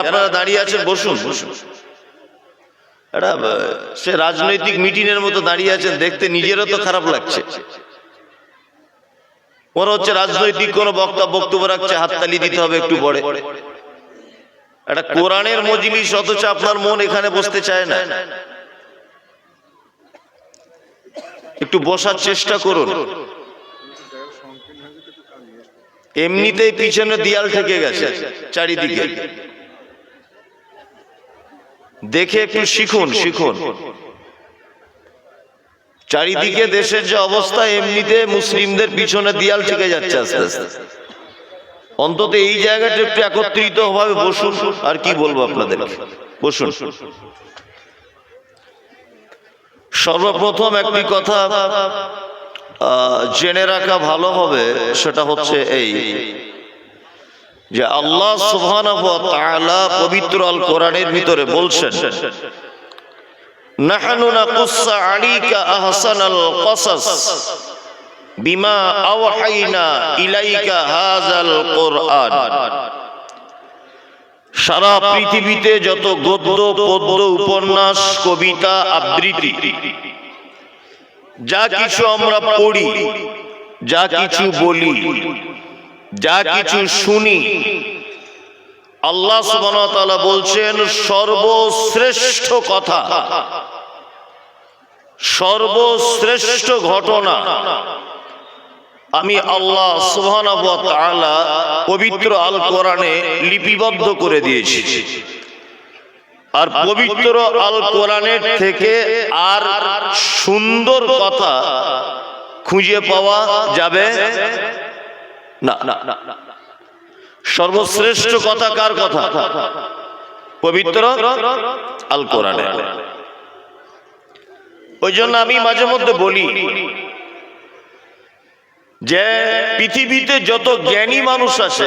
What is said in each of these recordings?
আপনারা দাঁড়িয়ে আছেন, বসুন। বসুন সে রাজনৈতিক মিটিং এর মতো দাঁড়িয়ে আছেন, দেখতে নিজেরও তো খারাপ লাগছে। মনে হচ্ছে রাজনৈতিক কোন বক্তা, বক্তব্য রাখছে, হাততালি দিতে হবে একটু পরে। একটা কোরআনের মজলিস অথচ আপনার মন এখানে বসতে চায় না। একটু বসার চেষ্টা করুন। এমনিতেই পিছনে দেয়াল থেকে গেছে, চারিদিকে। দেখে একটু শিখুন শিখুন। চারিদিকে দেশের যে অবস্থা এমনিতে মুসলিমদের পিছনে দেয়াল থেকে যাচ্ছে আস্তে আস্তে। অন্তত এই জায়গাটা একটু একত্রিত ভাবে বসুন আর কি বলব আপনাদের বসুন। সর্বপ্রথম একটি কথা আহ, জেনে রাখা ভালো হবে সেটা হচ্ছে এই। যে আল্লাহ সুবহানাহু ওয়া তাআলা পবিত্র আল কোরআনের ভিতরে বলছেন, নাহনু আলাইকা আহসানাল কসাস বিমা আওহাইনা ইলাইকা হাযাল কোরআন। সারা পৃথিবীতে যত গদ্য, পদ্য, উপন্যাস, কবিতা, আবৃত্তি, যা কিছু আমরা পড়ি, যা কিছু বলি যা কিছু শুনি। আল্লাহ ওয়া বলছেন সর্বশ্রেষ্ঠ কথা। সর্বশ্রেষ্ঠ ঘটনা। আমি আল্লাহ সুবহানাহু ওয়া তাআলা পবিত্র আল কোরআনে লিপিবদ্ধ করে দিয়েছি। আর পবিত্র আল কোরআনের থেকে আর সুন্দর কথা খুঁজে পাওয়া যাবে সর্বশ্রেষ্ঠ কথা কার কথা? পবিত্র আল কোরআনে ওই জন্য আমি মাঝে মধ্যে বলি যে পৃথিবীতে যত জ্ঞানী মানুষ আছে,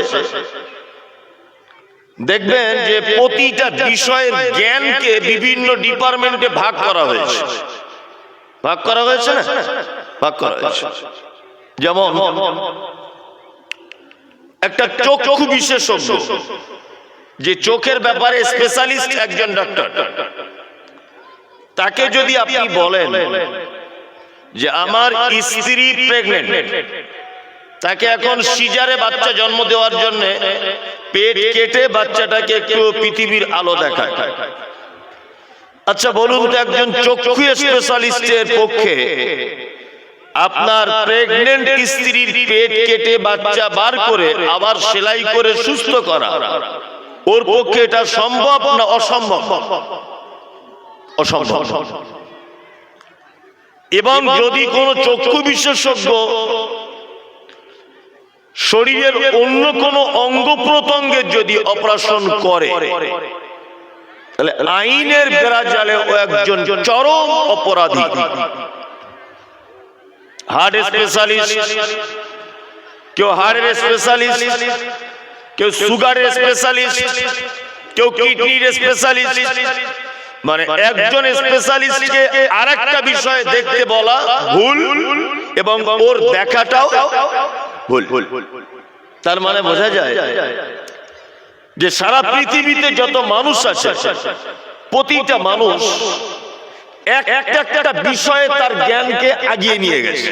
দেখবেন যে প্রতিটা বিষয়ের জ্ঞানকে বিভিন্ন ডিপার্টমেন্টে ভাগ করা হয়েছে। ভাগ করা হয়েছে না? ভাগ করা হয়েছে। যেমন একটা চক্ষু বিশেষজ্ঞ যে চোখের ব্যাপারে স্পেশালিস্ট একজন ডাক্তার তাকে যদি আপনি বলেন যে আমার স্ত্রী প্রেগনেন্ট তাকে এখন সিজারে বাচ্চা জন্ম দেওয়ার জন্য পেট কেটে বাচ্চাটাকে একটু পৃথিবীর আলো দেখায়। আচ্ছা বলুন তো একজন চক্ষু স্পেশালিস্টের পক্ষে আপনার প্রেগনেন্ট স্ত্রীর পেট কেটে বাচ্চা বার করে আবার সেলাই করে সুস্থ করা। ওর পক্ষে এটা সম্ভব না অসম্ভব? অসম্ভব। এবং যদি কোন চক্ষু বিশেষজ্ঞ শরীরের অন্য কোন অঙ্গ প্রত্যঙ্গের যদি অপারেশন করে তাহলে আইনের বেড়াজালে ও একজন চরম অপরাধী। Heart specialist. কেউ হার্টের স্পেশালিস্ট, কেউ সুগারের স্পেশালিস্ট, কেউ কিডনির স্পেশালিস্ট। মানে একজন স্পেশালিস্টকে আর একটা বিষয় দেখতে বলা ভুল এবং ওর দেখাটাও ভুল। তার মানে বোঝা যায় যে সারা পৃথিবীতে যত মানুষ আছে, প্রতিটা মানুষ একটা একটা বিষয়ে তার জ্ঞানকে আগিয়ে নিয়ে গেছে।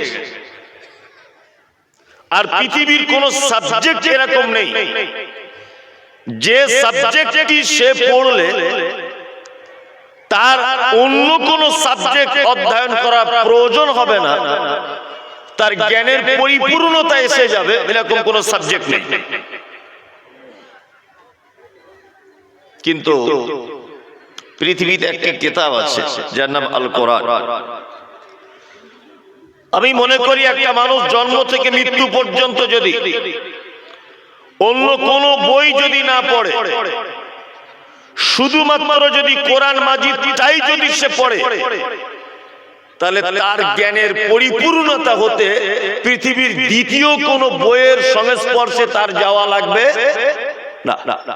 আর পৃথিবীর কোন সাবজেক্ট এরকম নেই। যে সাবজেক্টটি সে পড়লে, তার অন্য কোন সাবজেক্ট অধ্যয়ন করা প্রয়োজন হবে না। তার জ্ঞানের পরিপূর্ণতা এসে যাবে, এরকম কোন সাবজেক্ট নেই। কিন্তু পৃথিবীতে একটা কিতাব আছে যার নাম আল কোরআন আমি মনে করি একটা মানুষ জন্ম থেকে মৃত্যু পর্যন্ত যদি অন্য কোন বই যদি না পড়ে শুধুমাত্র যদি কোরআন মাজিদ তাই যদি সে পড়ে তাহলে তার জ্ঞানের পরিপূর্ণতা হতে পৃথিবীর দ্বিতীয় কোন বইয়ের সংস্পর্শে তার যাওয়া লাগবে? না না না।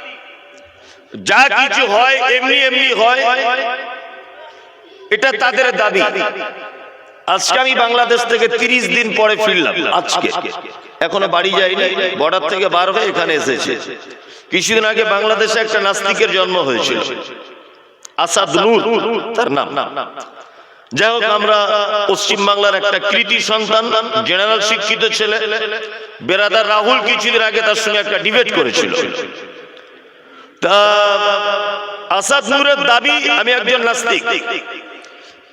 যা কিছু হয়, এমনি এমনি হয়, এটা তাদের দাবি। আজকে আমি বাংলাদেশ থেকে তিরিশ দিন পরে ফিরলাম, আজকে। এখনও বাড়ি যাইনি, বর্ডার থেকে বার হয়ে এখানে এসেছে। কিছুদিন আগে বাংলাদেশে একটা নাস্তিকের জন্ম হয়েছিল, আসাদ তার নাম। যাই হোক, আমরা পশ্চিম বাংলার একটা কৃতি সন্তান, জেনারেল শিক্ষিত ছেলে, বেরাদার রাহুল কিছুদিন আগে তার সঙ্গে একটা ডিবেট করেছিল। তা আসাদ দাবি, আমি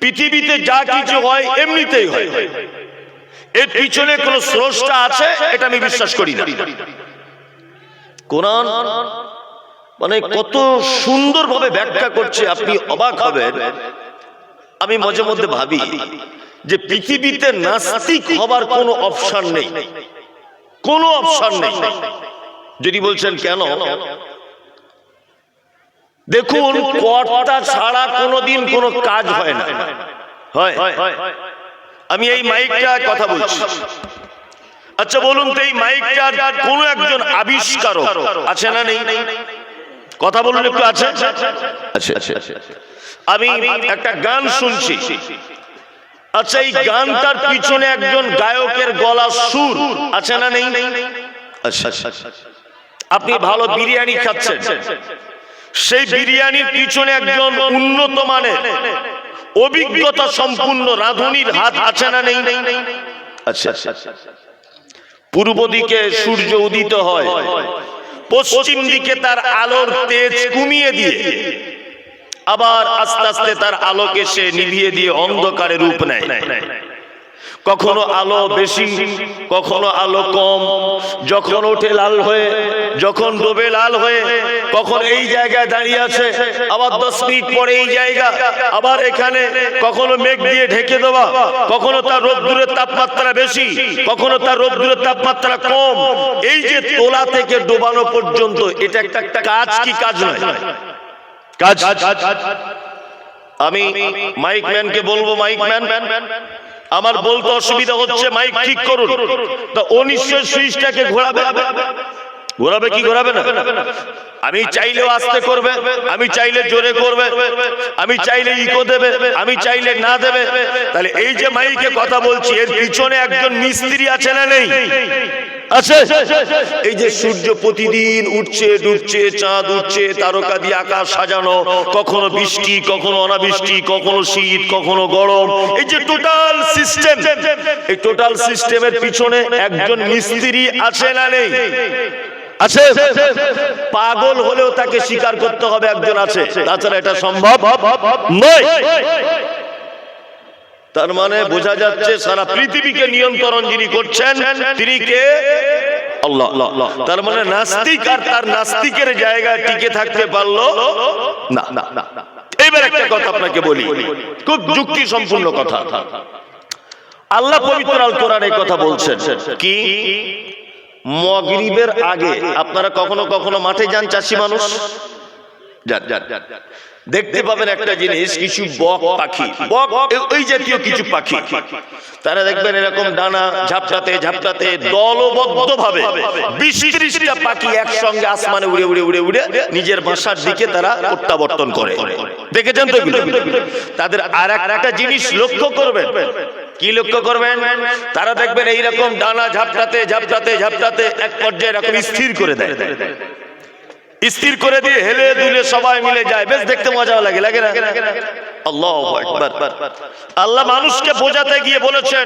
পৃথিবীতে যা কিছু হয়, এমনিতেই হয়। কোন আছে, এটা আমি বিশ্বাস করি মানে কত সুন্দরভাবে ব্যাখ্যা করছে, আপনি অবাক হবেন। আমি মাঝে মধ্যে ভাবি যে পৃথিবীতে নাস্তিক হবার কোনো অপশন নেই। কোনো অপশন নেই। যদি বলছেন কেন দেখুন কর্তা ছাড়া কোনোদিন কোনো কাজ হয় না। হয় আমি এই মাইকটা কথা বলছি। আচ্ছা বলুন তো এই মাইকটার কোন একজন আবিষ্কারক আছে না নেই? কথা বলুন একটু আছে? আচ্ছা আচ্ছা আমি একটা গান শুনছি। আচ্ছা এই গানটার পিছনে একজন গায়কের গলা সুর আছে না নেই? আচ্ছা আচ্ছা আপনি ভালো বিরিয়ানি খাচ্ছেন। সেই বিরিয়ানির পিছনে একজন উন্নত মানের, অভিজ্ঞতা সম্পূর্ণ রাঁধুনির হাত আছে না নেই? আচ্ছা পূর্ব দিকে সূর্য উদিত হয়, পশ্চিম দিকে তার আলোর তেজ কমিয়ে দিয়ে, আবার আস্তে আস্তে তার আলোকে সে নিভিয়ে দিয়ে অন্ধকারে রূপ নেয়। কখনো আলো বেশি, কখনো আলো কম, যখন ওঠে লাল হয়ে, যখন ডোবে লাল হয়ে কখন এই জায়গায় দাঁড়িয়ে আছে? আবার দশ মিনিট পরে এই জায়গা, আবার এখানে কখনো মেঘ দিয়ে ঢেকে দেওয়া, কখনো তার রোদ্দুরের তাপমাত্রা বেশি, কখনো তার রোদ্দুরের তাপমাত্রা কম। এই যে তোলা থেকে ডোবানো পর্যন্ত, এটা একটা একটা কাজ কি কাজ কাজ আমি মাইক ম্যানকে বলব, মাইক ম্যান, আমার বলতে অসুবিধা হচ্ছে, মাইক ঠিক করুন। তো ও নিশ্চয় সুইচটাকে ঘোরাবে। ঘোরাবে কি ঘোরাবে না? আমি চাইলেও আস্তে করবে আমি চাইলে জোরে করবে আমি চাইলে ইকো দেবে আমি চাইলে না দেবে। তাহলে এই যে মাইকে কথা বলছি এর পিছনে একজন মিস্ত্রি আছে না নেই? আছে? এই যে সূর্য প্রতিদিন উঠছে ডুবছে চাঁদ উঠছে তারকা দিয়ে আকাশ সাজানো কখনো বৃষ্টি কখনো অনাবৃষ্টি কখনো শীত কখনো গরম। এই যে টোটাল সিস্টেম এই টোটাল সিস্টেমের পিছনে একজন মিস্ত্রি আছে না নেই? আছে? পাগল হলেও তাকে স্বীকার করতে হবে একজন আছে। তাছাড়া এটা সম্ভব নয়। তার মানে বোঝা যাচ্ছে সারা পৃথিবীকে নিয়ন্ত্রণ যিনি করছেন তিনি কে? আল্লাহ। তার মানে নাস্তিক আর তার নাস্তিকের জায়গায় টিকে থাকতে পারল? না না না এবার একটা কথা আপনাকে বলি। খুব যুক্তি সম্পূর্ণ কথা। আল্লাহ পবিত্র আল কোরআন এই কথা বলছেন। কি? মগরিবের আগে আপনারা কখনো কখনো মাঠে যান, চাষি মানুষ? দেখতে পাবেন একটা জিনিস, কিছু বক পাখি। বক ওই জাতীয় কিছু পাখি। তারা দেখবেন এরকম ডানা ঝাপটাতে ঝাপটাতে দলবদ্ধ ভাবে বিশ ত্রিশটা পাখি একসঙ্গে আসমানে উড়ে উড়ে উড়ে উড়ে নিজের বাসার দিকে তারা প্রত্যাবর্তন করে। দেখেছেন তো তাদের আর একটা জিনিস লক্ষ্য করবেন। কি লক্ষ্য করবেন? তারা দেখবেন এইরকম ডানা ঝাপটাতে ঝাপটাতে ঝাপটাতে এক পর্যায়ে এরকম স্থির করে দেয়। স্থির করে দিয়ে হেলে দুলে সবাই মিলে যায়। বেশ দেখতে মজা লাগে লাগে না? আল্লাহু মানুষকে বোঝাতে গিয়ে বলেছেন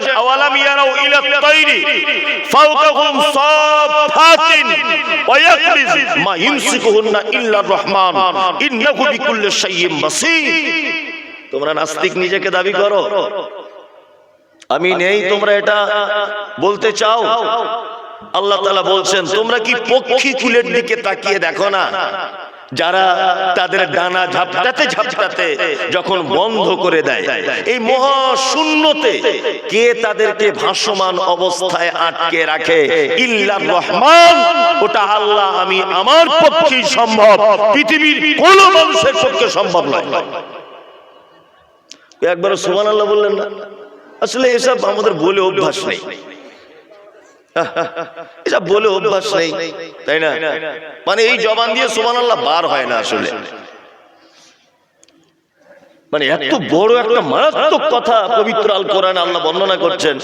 মা তোমরা নাস্তিক নিজেকে দাবি করো। আমি নেই তোমরা এটা বলতে চাও? আল্লাহ তালা বলছেন, তোমরা কি পক্ষী কুলের দিকে তাকিয়ে দেখো না? যারা তাদের ডানা ঝাপটাতে ঝাপটাতে যখন বন্ধ করে দেয়, এই মহাশূন্যতে কে তাদেরকে ভাসমান অবস্থায় আটকে রাখে? ইল্লা রহমান, ওটা আল্লাহ, আমি আমার পক্ষেই সম্ভব। পৃথিবীর কোন মানুষের পক্ষে সম্ভব নয়। একবার সুমান আল্লাহ বললেন না? আসলে এসব আমাদের বলে অভ্যাস নেই। এসব বলে অভ্যাস নেই তাই না? মানে এই জবান দিয়ে সুমান আল্লাহ বার হয় না আসলে। মানে এত বড় একটা মারাত্মক কথা পবিত্র আল কোরআন আল্লাহ বর্ণনা করছেন।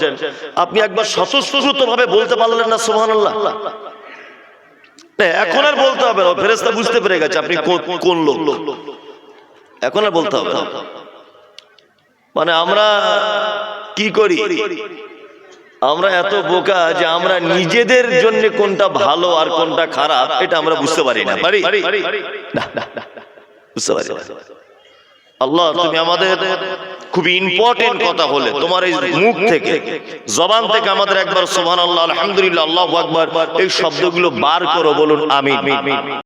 আপনি একবার স্বতঃস্ফূর্ত ভাবে বলতে পারলেন না সুমান আল্লাহ এখন আর বলতে হবে না ফেরেস্তা বুঝতে পেরে গেছে আপনি কোন- কোন লোক। এখন আর বলতে হবে না। মানে আমরা কি করি? আমরা এত বোকা যে আমরা নিজেদের জন্য কোনটা ভালো আর কোনটা খারাপ এটা আমরা বুঝতে পারি না। পারি? বুঝতে পারি আল্লাহ তুমি আমাদের খুব ইম্পর্টেন্ট কথা হলে তোমার এই মুখ থেকে জবান থেকে আমাদের একবার সোহান আল্লাহ আলহামদুলিল্লাহ আল্লাহ আকবার এই শব্দগুলো বার করো বলুন আমি